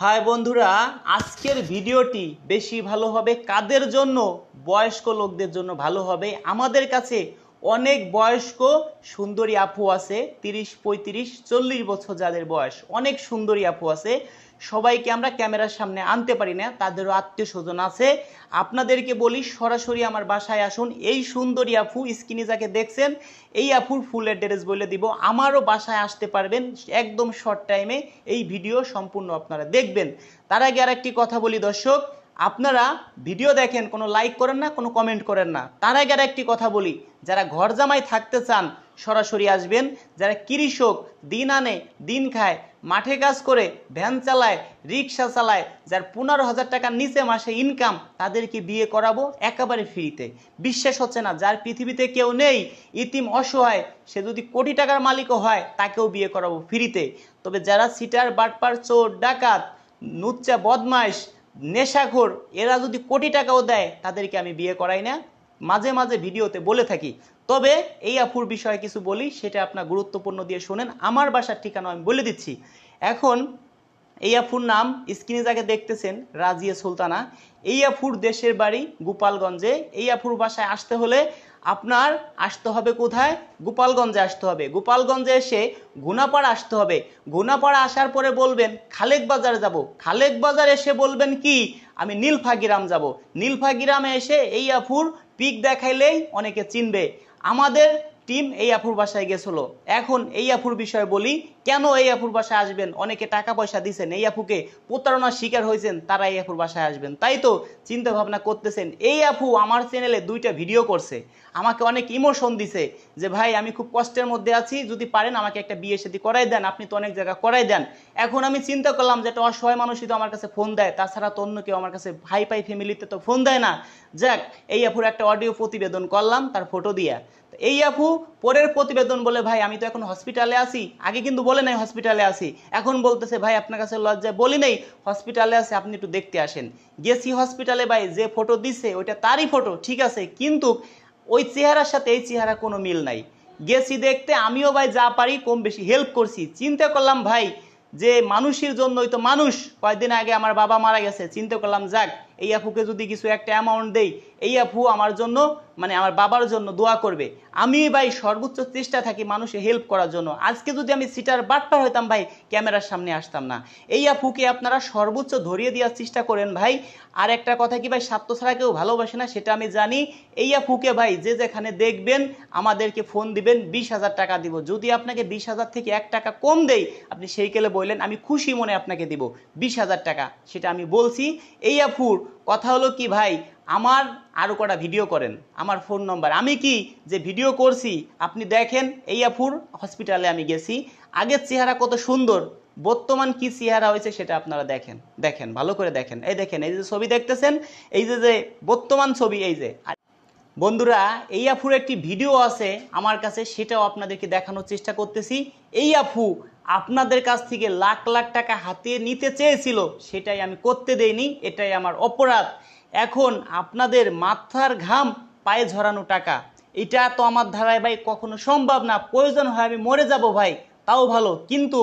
High বন্ধুরা, আজকের ভিডিওটি বেশি ভালো হবে কাদের জন্য? বয়স্ক লোকদের জন্য ভালো হবে। আমাদের কাছে অনেক বয়স্ক সুন্দরী আপু আছে, তিরিশ, পঁয়ত্রিশ, চল্লিশ বছর যাদের বয়স, অনেক সুন্দরী আপু আছে। সবাইকে আমরা ক্যামেরার সামনে আনতে পারি না, তাদেরও আত্মীয় স্বজন আছে। আপনাদেরকে বলি, সরাসরি আমার বাসায় আসুন। এই সুন্দরী আপু স্কিনি যাকে দেখছেন, এই আপুর ফুল অ্যাড্রেস বলে দিব। আমারও বাসায় আসতে পারবেন একদম শর্ট টাইমে এই ভিডিও সম্পূর্ণ আপনারা দেখবেন। তার আগে আর একটি কথা বলি দর্শক, আপনারা ভিডিও দেখেন, কোনো লাইক করেন না, কোনো কমেন্ট করেন না। তার আগে আর একটি কথা বলি, যারা ঘর জামাই থাকতে চান, সরাসরি আসবেন। যারা কৃষক, দিন আনে, দিন খায় মাঠে কাজ করে, ভ্যান চালায়, রিক্সা চালায়, যার পনেরো হাজার টাকার নিচে মাসে ইনকাম তাদেরকে বিয়ে করাবো একেবারে ফ্রিতে বিশ্বাস হচ্ছে না, যার পৃথিবীতে কেউ নেই, ইতিম অসহায়, সে যদি কোটি টাকার মালিকও হয়, তাকেও বিয়ে করাবো ফ্রিতে তবে যারা সিটার, বাটপার, চোর, ডাকাত, নুচ্চা, বদমাইশ, নেশাখোর, এরা যদি কোটি টাকাও দেয়, তাদেরকে আমি বিয়ে করাই না। মাঝে মাঝে ভিডিওতে বলে থাকি। তবে এই আফুর বিষয়ে কিছু বলি, সেটা আপনার গুরুত্বপূর্ণ দিয়ে শোনেন। আমার বাসার ঠিকানা আমি বলে দিচ্ছি। এখন এই আফুর নাম স্ক্রিনে যাকে দেখতেছেন, রাজিয়া সুলতানা। এই আফুর দেশের বাড়ি গোপালগঞ্জে। এই আফুর বাসায় আসতে হলে আপনার আসতে হবে কোথায়? গোপালগঞ্জে আসতে হবে। গোপালগঞ্জে এসে গুনাপাড়া আসতে হবে। গুনাপাড়া আসার পরে বলবেন, খালেক বাজার যাব। খালেক বাজার এসে বলবেন কি, আমি নীলফাগিরাম যাব। নীলফাগিরামে এসে এই আফুর পিক দেখাইলেই অনেকে চিনবে। আমাদের টিম এই আফুর বাসায় গেছিল। এখন এই আফুর বিষয়ে বলি, কেন এই আফুর বাসায় আসবেন? অনেকে টাকা পয়সা দিছেন, এই আফুকে প্রতারণার শিকার হয়েছেন, তারা এই আফুর বাসায় আসবেন। তাই তো চিন্তা ভাবনা করতেছেন, এই আফু আমার চ্যানেলে দুইটা ভিডিও করছে। আমাকে অনেক ইমোশন দিছে যে, ভাই, আমি খুব কষ্টের মধ্যে আছি, যদি পারেন আমাকে একটা বিয়ে সাথে করাই দেন, আপনি তো অনেক জায়গা করাই দেন। এখন আমি চিন্তা করলাম যে, একটা অসহায় মানুষই তো আমার কাছে ফোন দেয়, তাছাড়া তো অন্য কেউ আমার কাছে ভাই পাই ফ্যামিলিতে তো ফোন দেয় না। যাক, এই আফুর একটা অডিও প্রতিবেদন করলাম, তার ফটো দিয়া। এই আপু, পরের প্রতিবেদন বলে, ভাই, আমি তো এখন হসপিটালে আছি। আগে কিন্তু বলে নাই হসপিটালে আছি। এখন বলতেছে, ভাই, আপনার কাছে লজ্জায় বলি নাই হসপিটালে আছে, আপনি একটু দেখতে আসেন। গেছি হসপিটালে ভাই, যে ফটো দিছে, ওইটা তারই ফটো ঠিক আছে? কিন্তু ওই চেহারার সাথে এই চেহারা কোনো মিল নাই। গেছি দেখতে, আমিও, ভাই, যা পারি, কম বেশি হেল্প করছি। চিন্তা করলাম, ভাই, যে মানুষের জন্যই তো মানুষ। কয়েকদিন আগে আমার বাবা মারা গেছে। চিন্তা করলাম, যাক, এই আপুকে যদি কিছু একটা অ্যামাউন্ট দেই এই আপু আমার জন্য মানে আমার বাবার জন্য দোয়া করবে। আমি ভাই সর্বোচ্চ চেষ্টা থাকি মানুষের হেল্প করার জন্য। আজকে যদি আমি সিটার বাটপার হইতাম ভাই, ক্যামেরার সামনে আসতাম না। এই আপুকে আপনারা সর্বোচ্চ ধরিয়ে দেওয়ার চেষ্টা করেন ভাই। আর একটা কথা কি ভাই, স্বার্থ ছাড়া কেউ ভালোবাসে না, সেটা আমি জানি। এই আপুকে ভাই, যে যেখানে দেখবেন, আমাদেরকে ফোন দিবেন, বিশ হাজার টাকা দিব। যদি আপনাকে বিশ হাজার থেকে এক টাকা কম দেই, আপনি সেই কেলে বললেন, আমি খুশি মনে আপনাকে দিব। বিশ হাজার টাকা, সেটা আমি বলছি। এই আপুর কথা হলো কি ভাই? আমার আরও কটা ভিডিও করেন। আমার ফোন নম্বর আমি কি যে ভিডিও করছি, আপনি দেখেন এই আফুর হসপিটালে আমি গেছি। আগের চেহারা কত সুন্দর। বর্তমান কি চেহারা হয়েছে সেটা আপনারা দেখেন। দেখেন, ভালো করে দেখেন। এই দেখেন, এই যে ছবি দেখতেছেন, এই যে যে বর্তমান ছবি, এই যে। বন্ধুরা এই আফুর একটি ভিডিও আছে আমার কাছে, সেটাও আপনাদেরকে দেখানোর চেষ্টা করতেছি। এই আফু আপনাদের কাছ থেকে লাখ লাখ টাকা হাতিয়ে নিতে চেয়েছিল, সেটাই আমি করতে দেইনি, এটাই আমার অপরাধ। এখন আপনাদের মাথার ঘাম পায়ে ঝরানো টাকা, এটা তো আমার ধারায় ভাই কখনো সম্ভব না, প্রয়োজন হয় আমি মরে যাব ভাই, তাও ভালো। কিন্তু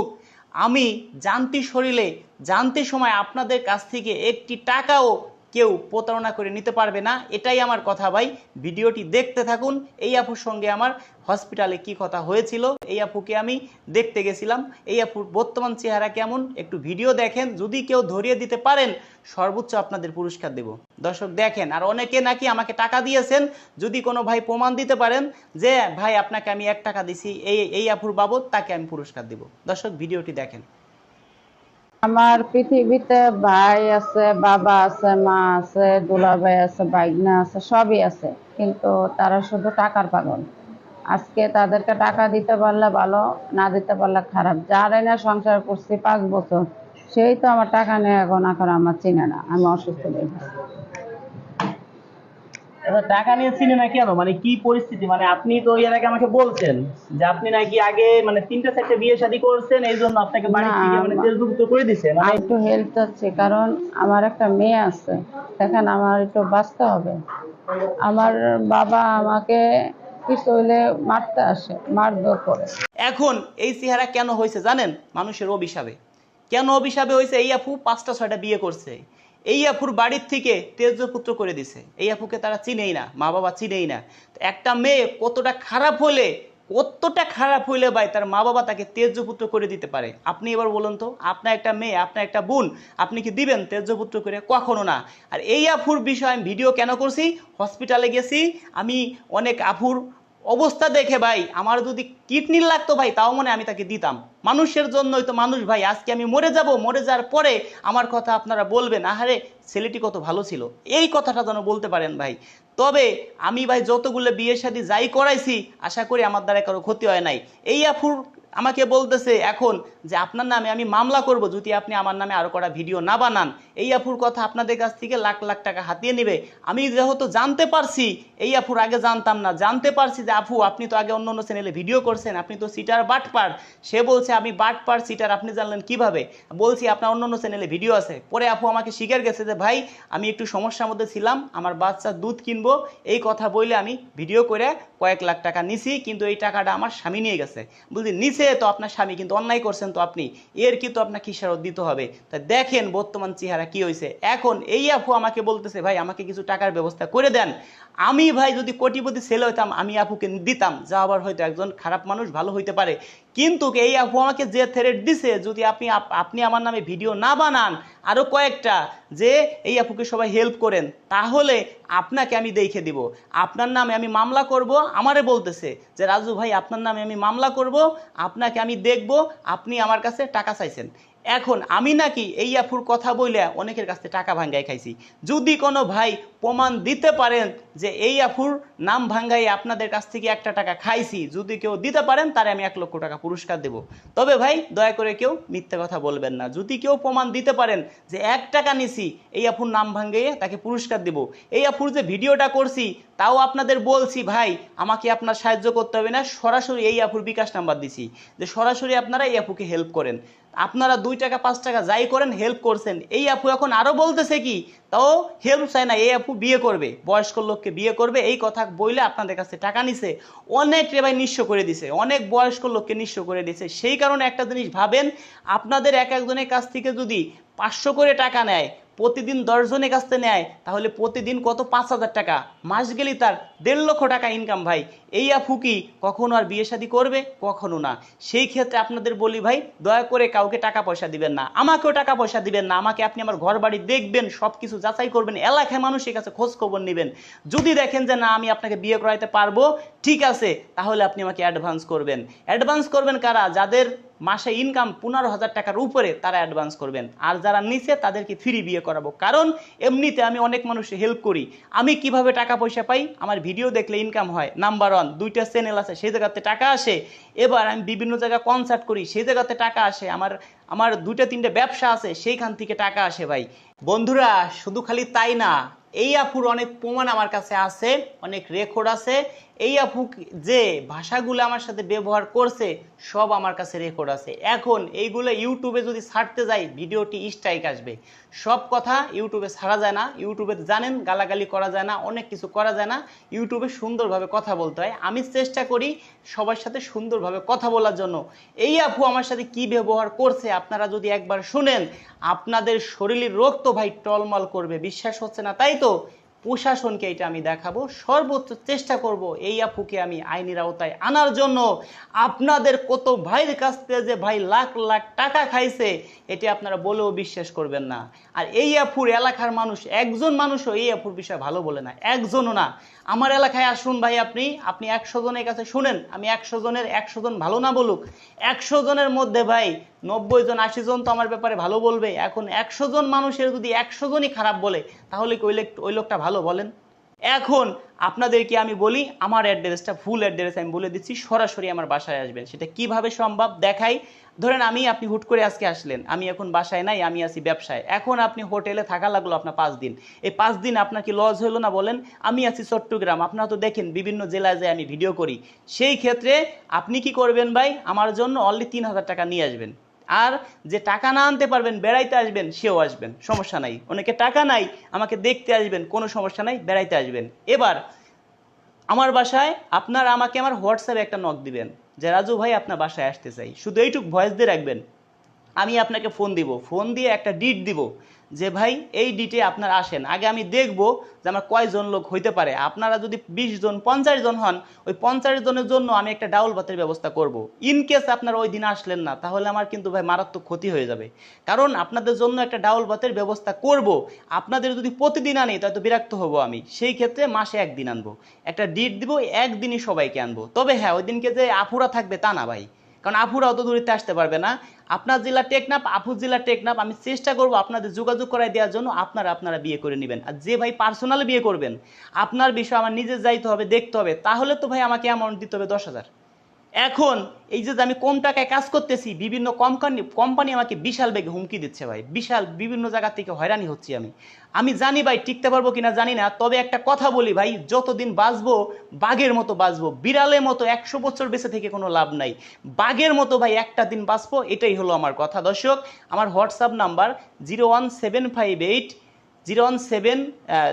আমি জানতি শরীরে, জানতে সময় আপনাদের কাছ থেকে একটি টাকাও কেউ প্রতারণা করে নিতে পারবে না, এটাই আমার কথা ভাই। ভিডিওটি দেখতে থাকুন। এই আপুর সঙ্গে আমার হসপিটালে কি কথা হয়েছিল, এই আপুকে আমি দেখতে গেছিলাম। এই আপুর বর্তমান চেহারা কেমন, একটু ভিডিও দেখেন। যদি কেউ ধরিয়ে দিতে পারেন, সর্বোচ্চ আপনাদের পুরস্কার দেব। দর্শক, দেখেন, আর অনেকে নাকি আমাকে টাকা দিয়েছেন। যদি কোনো ভাই প্রমাণ দিতে পারেন যে, ভাই, আপনাকে আমি এক টাকা দিছি, এই এই আপুর বাবদ, তাকে আমি পুরস্কার দেব। দর্শক, ভিডিওটি দেখেন। আমার পৃথিবীতে ভাই আছে, বাবা আছে, মা আছে দুলা ভাই আছে বাইগনা আছে, সবই আছে। কিন্তু তারা শুধু টাকার পাগল। আজকে তাদেরকে টাকা দিতে পারলে ভালো, না দিতে পারলে খারাপ। যারাই না সংসার করছি পাঁচ বছর, সেই তো আমার টাকা নিয়ে এখন এখন আমার চিনে না। আমি অসুস্থ হয়ে। এবার টাকা নিয়ে চিনে না কেন? মানে কি পরিস্থিতি? মানে আপনি তো এর আগে আমাকে বলছেন যে আপনি নাকি আগে মানে তিনটা চারটে বিয়ে শাদী করছেন এই জন্য আপনাকে বাড়ি থেকে মানে আমা- ফেসবুক তো করে দিছে। মানে একটু হেল্প চাচ্ছি কারণ আমার একটা মেয়ে আছে। দেখেন আমার একটু বাঁচতে হবে। আমার বাবা আমাকে কিছু হইলে মারতে আসে মারধর করে। এখন এই চেহারা কেন হয়েছে জানেন? মানুষের অভিশাপে। কেন অভিশাপে হয়েছে? এই আপু পাঁচটা ছয়টা বিয়ে করছে। এই আপুর বাড়ির থেকে তেজপুত্র করে দিছে। এই আপুকে তারা চিনেই না, মা বাবা চিনেই না। একটা মেয়ে কতটা খারাপ হলে, কতটা খারাপ হইলে ভাই তার মা বাবা তাকে তেজপুত্র করে দিতে পারে? আপনি এবার বলুন তো আপনার একটা মেয়ে আপনার একটা বোন, আপনি কি দিবেন তেজপুত্র করে? কখনো না। আর এই আফুর বিষয়ে আমি ভিডিও কেন করছি? হসপিটালে গেছি, আমি অনেক আফুর অবস্থা দেখে ভাই, আমার যদি কিডনি লাগতো ভাই, তাও মনে আমি তাকে দিতাম। মানুষের জন্যই তো মানুষ ভাই, আজকে আমি মরে যাব, মরে যাওয়ার পরে আমার কথা আপনারা বলবেন, আহারে ছেলেটি কত ভালো ছিল। এই কথাটা যেন বলতে পারেন ভাই। তবে আমি ভাই যতগুলো বিয়ে শাদী যাই করাইছি, আশা করি আমার দ্বারা কারও ক্ষতি হয় নাই। এই আফুর আমাকে বলতেছে, এখন যে আপনার নামে আমি মামলা করব যদি আপনি আমার নামে আরও কটা ভিডিও না বানান। এই আফুর কথা আপনাদের কাছ থেকে লাখ লাখ টাকা হাতিয়ে নেবে। আমি যেহেতু জানতে পারছি, এই আফুর আগে জানতাম না। জানতে পারছি যে, আফু, আপনি তো আগে অন্য অন্য চ্যানেলে ভিডিও করছেন। আপনি তো সিটার বাটপার। সে বলছে, আমি বাটপার সিটার আপনি জানলেন কীভাবে? বলছি, আপনার অন্য অন্য চ্যানেলে ভিডিও আছে। পরে আপু আমাকে স্বীকার গেছে যে, ভাই, আমি একটু সমস্যার মধ্যে ছিলাম। আমার বাচ্চা দুধ কিনবো। এই কথা বলে আমি ভিডিও করে কয়েক লাখ টাকা নিছি, কিন্তু এই টাকাটা আমার স্বামী নিয়ে গেছে। বুঝলি নিছে তো আপনার স্বামী, কিন্তু অন্যায় করছেন তো আপনি, এর কিন্তু আপনাকে কিসারত দিতে হবে। তা দেখেন বর্তমান চেহারা কি হয়েছে এখন এই আপু আমাকে বলতেছে, ভাই, আমাকে কিছু টাকার ব্যবস্থা করে দেন। আমি, ভাই, যদি কোটিপতি ছেলে হইতাম, আমি আপুকে দিতাম। যা আবার হয়তো একজন খারাপ মানুষ ভালো হইতে পারে। কিন্তু এই আপু আমাকে যে থ্রেট দিছে, যদি আপনি আপনি আমার নামে ভিডিও না বানান, আরও কয়েকটা, যে এই আপুকে সবাই হেল্প করেন, তাহলে আপনাকে আমি দেখে দিব। আপনার নামে আমি মামলা করব, আমারে বলতেছে যে, রাজু ভাই, আপনার নামে আমি মামলা করব, আপনাকে আমি দেখব, আপনি আমার কাছে টাকা চাইছেন। এখন আমি নাকি এই আফুর কথা বইলে অনেকের কাছে টাকা ভাঙ্গাই খাইছি। যদি কোনো ভাই প্রমাণ দিতে পারেন যে এই আফুর নাম ভাঙ্গাই আপনাদের কাছ থেকে একটা টাকা খাইছি, যদি কেউ দিতে পারেন, তারে আমি এক লক্ষ টাকা পুরস্কার দেব। তবে ভাই, দয়া করে কেউ মিথ্যে কথা বলবেন না। যদি কেউ প্রমাণ দিতে পারেন যে এক টাকা নিছি, এই আফুর নাম ভাঙ্গাইয়ে তাকে পুরস্কার দেব। এই আফুর যে ভিডিওটা করছি, তাও আপনাদের বলছি, ভাই, আমাকে আপনার সাহায্য করতে হবে না। সরাসরি এই আফুর বিকাশ নাম্বার দিছি। যে সরাসরি আপনারা এই আপুকে হেল্প করেন। আপনারা দুই টাকা, পাঁচ টাকা যাই করেন হেল্প করছেন। এই আপু এখন আরও বলতেছে কি তাও হেল্প চায় না এই আপু বিয়ে করবে, বয়স্ক লোককে বিয়ে করবে, এই কথা বইলে আপনাদের কাছে টাকা নিছে, অনেক রেবাই নিঃস্ব করে দিছে, অনেক বয়স্ক লোককে নিঃস্ব করে দিছে। সেই কারণে একটা জিনিস ভাবেন, আপনাদের এক একজনের কাছ থেকে যদি পাঁচশো করে টাকা নেয়, প্রতিদিন দশজনের কাছ থেকে নেয়, তাহলে প্রতিদিন কত? পাঁচ হাজার টাকা। মাস গেলেই তার দেড় লক্ষ টাকা ইনকাম ভাই। এই আপু কি কখনো আর বিয়ে শাদী করবে? কখনো না। সেই ক্ষেত্রে আপনাদের বলি ভাই, দয়া করে কাউকে টাকা পয়সা দিবেন না। আমাকেও টাকা পয়সা দিবেন না। আমাকে আপনি আমার ঘর বাড়ি দেখবেন সব কিছু যাচাই করবেন। এলাকায় মানুষের কাছে খোঁজ খবর নেবেন। যদি দেখেন যে না, আমি আপনাকে বিয়ে করাইতে পারব, ঠিক আছে, তাহলে আপনি আমাকে অ্যাডভান্স করবেন। অ্যাডভান্স করবেন কারা? যাদের মাসে ইনকাম পনেরো হাজার টাকার উপরে, তারা অ্যাডভান্স করবেন। আর যারা নিচে, তাদেরকে ফ্রি বিয়ে করাবো। কারণ, এমনিতে আমি অনেক মানুষের হেল্প করি। আমি কীভাবে টাকা পয়সা পাই, আমার ভিডিও দেখলে ইনকাম হয়। নাম্বার ওয়ান দুইটা চ্যানেল আছে, সেই জায়গাতে টাকা আসে। এবার আমি বিভিন্ন জায়গায় কনসার্ট করি, সেই জায়গাতে টাকা আসে। আমার আমার দুইটা, তিনটে ব্যবসা আছে, সেইখান থেকে টাকা আসে ভাই। বন্ধুরা, শুধু খালি তাই না এই আপুর অনেক প্রমাণ আমার কাছে আছে, অনেক রেকর্ড আছে। এই আপু যে ভাষাগুলো আমার সাথে ব্যবহার করছে, সব আমার কাছে রেকর্ড আছে। এখন এইগুলো ইউটিউবে যদি ছাড়তে যাই, ভিডিওটি স্ট্রাইক আসবে। সব কথা ইউটিউবে ছাড়া যায় না। ইউটিউবে জানেন, গালাগালি করা যায় না, অনেক কিছু করা যায় না। ইউটিউবে সুন্দরভাবে কথা বলতে হয়। আমি চেষ্টা করি সবার সাথে সুন্দরভাবে কথা বলার জন্য। এই আপু আমার সাথে কি ব্যবহার করছে, আপনারা যদি একবার শুনেন। আপনাদের শরীরের রক্ত ভাই টলমল করবে, বিশ্বাস হচ্ছে না? তাই প্রশাসনকে এটা আমি দেখাবো। সর্বোচ্চ চেষ্টা করব এই আপুকে আমি আইনের আওতায় আনার জন্য। আপনাদের কত ভাইয়ের কাছ থেকে যে ভাই লাখ লাখ টাকা খাইছে, এটি আপনারা বলেও বিশ্বাস করবেন না। আর এই আপুর এলাকার মানুষ, একজন মানুষও এই আপুর বিষয়ে ভালো বলে না, একজনও না। আমার এলাকায় আসুন ভাই আপনি আপনি একশো জনের কাছে শুনেন। আমি একশো জনের, একশো জন ভালো না বলুক। একশো জনের মধ্যে ভাই নব্বই জন, আশি জন তো আমার ব্যাপারে ভালো বলবে। এখন একশো জন মানুষের যদি একশো জনই খারাপ বলে, তাহলে কি ওই লোক ওই লোকটা ভালো বলেন? এখন আপনাদেরকে আমি বলি, আমার অ্যাড্রেসটা, ফুল অ্যাড্রেস আমি বলে দিচ্ছি, সরাসরি আমার বাসায় আসবেন। সেটা কীভাবে সম্ভব দেখাই। ধরেন আমি, আপনি হুট করে আজকে আসলেন। আমি এখন বাসায় নাই, আমি আছি ব্যবসায়। এখন আপনি হোটেলে থাকা লাগল আপনার পাঁচ দিন। এই পাঁচ দিন আপনার কি লজ হলো না বলেন? আমি আছি চট্টগ্রাম। আপনারা তো দেখেন, বিভিন্ন জেলায় যায় আমি ভিডিও করি। সেই ক্ষেত্রে আপনি কি করবেন ভাই? আমার জন্য অনলি তিন হাজার টাকা নিয়ে আসবেন। আর যে টাকা না আনতে পারবেন, বেড়াইতে আসবেন, সেও আসবেন। সমস্যা নাই। অনেকে টাকা নাই, আমাকে দেখতে আসবেন, কোনো সমস্যা নাই, বেড়াইতে আসবেন। এবার, আমার বাসায় আপনার আমাকে আমার হোয়াটসঅ্যাপে একটা নক দিবেন যে, রাজু ভাই, আপনার বাসায় আসতে চাই। শুধু এইটুক ভয়েস দিয়ে রাখবেন। আমি আপনাকে ফোন দিব। ফোন দিয়ে একটা ডিট দিব। যে ভাই, এই ডিটে আপনারা আসেন। আগে আমি দেখব যে আমার কয়জন লোক হইতে পারে। আপনারা যদি বিশ জন, পঞ্চাশ জন হন, ওই পঞ্চাশ জনের জন্য আমি একটা ডাউল ভাতের ব্যবস্থা করব। ইন কেস আপনারা ওই দিন আসলেন না, তাহলে আমার কিন্তু ভাই মারাত্মক ক্ষতি হয়ে যাবে। কারণ আপনাদের জন্য একটা ডাউল ভাতের ব্যবস্থা করব। আপনাদের যদি প্রতিদিন আনি, তাহলে বিরক্ত হব আমি। সেই ক্ষেত্রে মাসে একদিন আনব। একটা ডিট দিব, একদিনই সবাইকে আনব। তবে হ্যাঁ ওই দিনকে যে আফুরা থাকবে তা না ভাই। কারণ আফুরা অত দূরিতে আসতে পারবে না। আপনার জেলা টেকনাপ আফুর জেলা টেকনাপ আমি চেষ্টা করব আপনাদের যোগাযোগ করাই দেওয়ার জন্য আপনারা আপনারা বিয়ে করে নেবেন। আর যে ভাই পার্সোনালি বিয়ে করবেন, আপনার বিষয় আমার নিজে যাইতে হবে, দেখতে হবে। তাহলে তো ভাই আমাকে অ্যামাউন্ট দিতে হবে দশ হাজার। এখন এই যে আমি কম টাকায় কাজ করতেছি, বিভিন্ন কোম্পানি কোম্পানি আমাকে বিশাল বেগে হুমকি দিচ্ছে ভাই। বিশাল বিভিন্ন জায়গা থেকে হয়রানি হচ্ছি আমি। আমি জানি ভাই টিকতে পারব কিনা জানি না, তবে একটা কথা বলি ভাই, যতদিন বাঁচবো, বাঘের মতো বাঁচবো। বিড়ালের মতো একশো বছর বেঁচে থেকে কোনো লাভ নাই। বাঘের মতো ভাই একটা দিন বাঁচবো, এটাই হলো আমার কথা। দর্শক, আমার WhatsApp number zero one seven five eight, zero one seven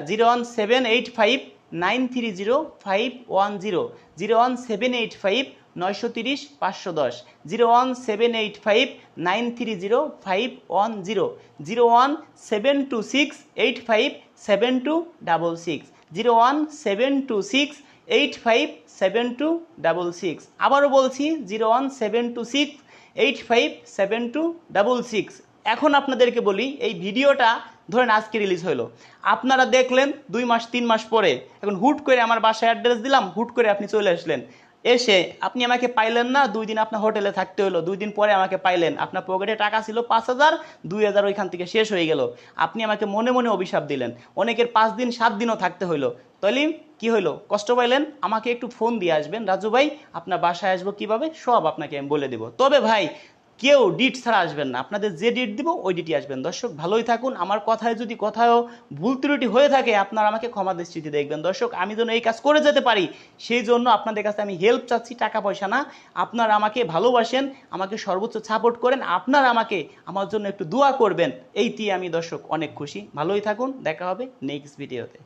zero one seven eight five nine three zero five one zero zero one seven eight five নয়শো তিরিশ, পাঁচশো দশ। Zero one seven eight five nine three zero five one zero. Zero one seven two six eight five seven two double six. Zero one seven two six eight five seven two double six. আবারও বলছি, zero one seven two six eight five seven two double six. এখন আপনাদেরকে বলি, এই ভিডিওটা ধরেন আজকে release হলো আপনারা দেখলেন দুই মাস, তিন মাস পরে, এখন হুট করে আমার বাসায় অ্যাড্রেস দিলাম, হুট করে আপনি চলে আসলেন। এসে আপনি আমাকে পাইলেন না, দুই দিন আপনার হোটেলে থাকতে হলো দুই দিন পরে আমাকে পাইলেন। আপনার পকেটে টাকা ছিল পাঁচ হাজার, দুই হাজার ওইখান থেকে শেষ হয়ে গেল। আপনি আমাকে মনে মনে অভিশাপ দিলেন। অনেকের পাঁচ দিন, সাত দিনও থাকতে হইল। তাহলে কি হইল? কষ্ট পাইলেন? আমাকে একটু ফোন দিয়ে আসবেন। রাজু ভাই, আপনার বাসায় আসব কীভাবে? সব আপনাকে আমি বলে দেবো। তবে ভাই কেউ ডিট ছাড়া আসবেন না। আপনাদের যে ডিট দিব, ওই ডিটি আসবেন। দর্শক, ভালোই থাকুন। আমার কথায় যদি কোথাও ভুল ত্রুটি হয়ে থাকে, আপনারা আমাকে ক্ষমা দৃষ্টিতে দেখবেন। দর্শক, আমি যেন এই কাজ করে যেতে পারি, সেই জন্য আপনাদের কাছে আমি হেল্প চাচ্ছি টাকা পয়সা না। আপনারা আমাকে ভালোবাসেন, আমাকে সর্বোচ্চ সাপোর্ট করেন, আপনারা আমাকে আমার জন্য একটু দোয়া করবেন। এইটি আমি দর্শক অনেক খুশি। ভালোই থাকুন, দেখা হবে নেক্সট ভিডিওতে